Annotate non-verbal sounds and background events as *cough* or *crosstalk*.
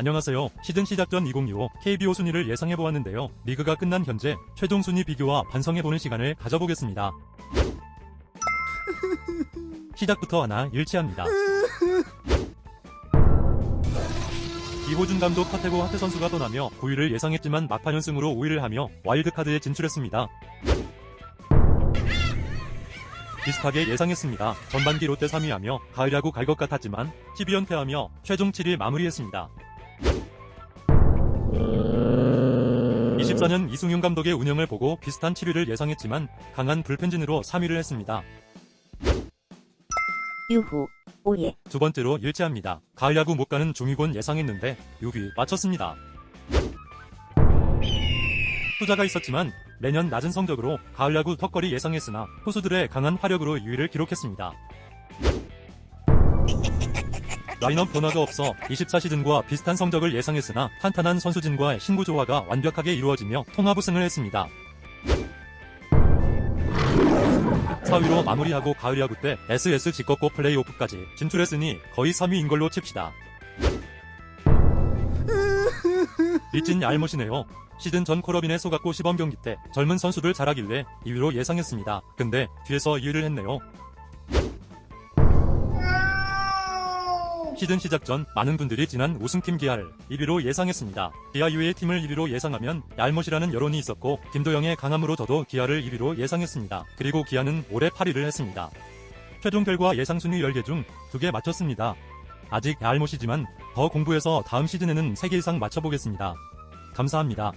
안녕하세요. 시즌 시작 전 2025 KBO 순위를 예상해보았는데요. 리그가 끝난 현재 최종 순위 비교와 반성해보는 시간을 가져보겠습니다. *laughs* 시작부터 하나 일치합니다. 이호준 감독 카테고 하태 선수가 떠나며 9위를 예상했지만 막판 연승으로 5위를 하며 와일드카드에 진출했습니다. 비슷하게 예상했습니다. 전반기 롯데 3위하며 가을야구 갈 것 같았지만 12연패하며 최종 7위 마무리했습니다. 24년 이승용 감독의 운영을 보고 비슷한 7위를 예상했지만 강한 불펜진으로 3위를 했습니다. 유후, 오예, 두 번째로 일치합니다. 가을 야구 못 가는 중위권 예상했는데 6위 맞췄습니다. 투자가 있었지만 매년 낮은 성적으로 가을 야구 턱걸이 예상했으나 투수들의 강한 화력으로 2위를 기록했습니다. 라인업 변화가 없어 24시즌과 비슷한 성적을 예상했으나 탄탄한 선수진과의 신구 조화가 완벽하게 이루어지며 통합 우승을 했습니다. 4위로 마무리하고 가을 야구 때 SS 직업고 플레이오프까지 진출했으니 거의 3위인 걸로 칩시다. *laughs* 미친 얄못이네요. 시즌 전 콜업인의 소각고 시범 경기 때 젊은 선수들 잘하길래 2위로 예상했습니다. 근데 뒤에서 2위를 했네요. 시즌 시작 전 많은 분들이 지난 우승팀 기아를 1위로 예상했습니다. 기아 이외의 팀을 1위로 예상하면 얄못이라는 여론이 있었고 김도영의 강함으로 저도 기아를 1위로 예상했습니다. 그리고 기아는 올해 8위를 했습니다. 최종 결과 예상 순위 10개 중 2개 맞췄습니다. 아직 얄못이지만 더 공부해서 다음 시즌에는 3개 이상 맞춰보겠습니다. 감사합니다.